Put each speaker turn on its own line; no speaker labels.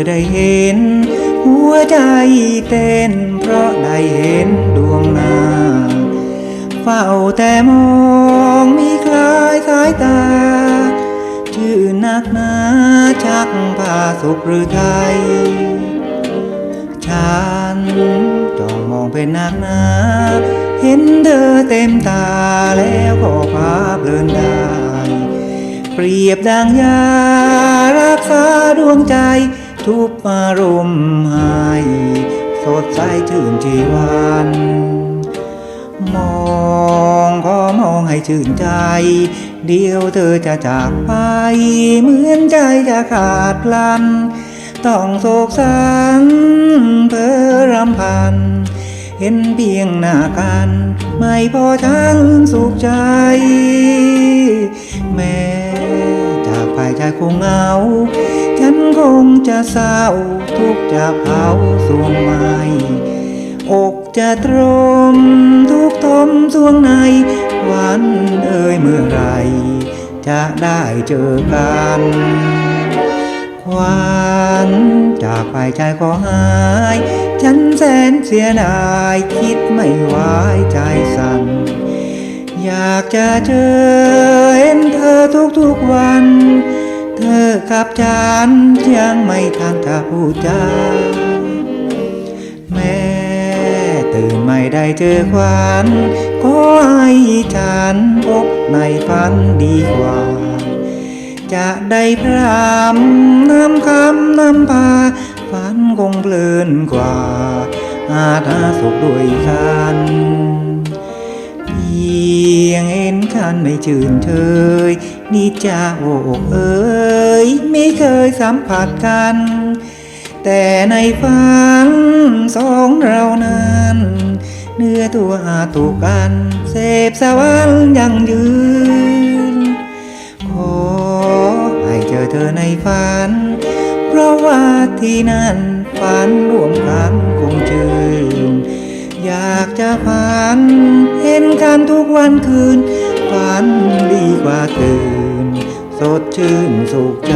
อได้เห็น หัวใจเต้น เพราะได้เห็นดวงนาเฝ้าแต่มองมีคลายสายตา ชื่อนักนาชักผ้าสุขหรือไทย ฉันจ้องมองเป็นนักนาเห็นเธอเต็มตาแล้วก็พาเพลินได้ เปรียบดังยารักษาดวงใจ ทุบอารมณ์หายสดใสชื่นชีวัน มองก็มองให้ชื่นใจ เดียวเธอจะจากไป เหมือนใจจะขาดพลัน ต้องโศกสันเพอรำพัน เห็นเพียงหน้ากัน ไม่พอฉันสุขใจ แม้จากไปใจคงเหงา งจะเศร้าทุกจะเผาสวงไม้อกจะตรมทุกทมสวงใน วันเอ่ยเมื่อไร จะได้เจอกันควันจากไปใจก็หาย ฉันแสนเสียดายคิดไม่ไหวใจสั่นอยากจะเจอเห็นเธอทุกๆวัน อกับฉันยังไม่ทันจะพูดจาแม่ตื่นไม่ได้เจอควันก็ให้ฉันพบในฝันดีกว่า จะได้พรำนำคำนำพาฝันคงเพลินกว่า อาจหาสุขด้วยกัน ยงเห็นคันไม่ชื่นเชยนี่จะโอกเอ้ยไม่เคยสัมผัสกัน แต่ในฝันสองเรานั้น เนื้อตัวอาจถูกกันเสพสวรรค์ยังยืน ขอให้เจอเธอในฝัน เพราะว่าที่นั่นฝันร่วมกันคงชื่น อยากจะฝัน เห็นกันทุกวันคืน ฝันดีกว่าตื่น สดชื่นสุขใจ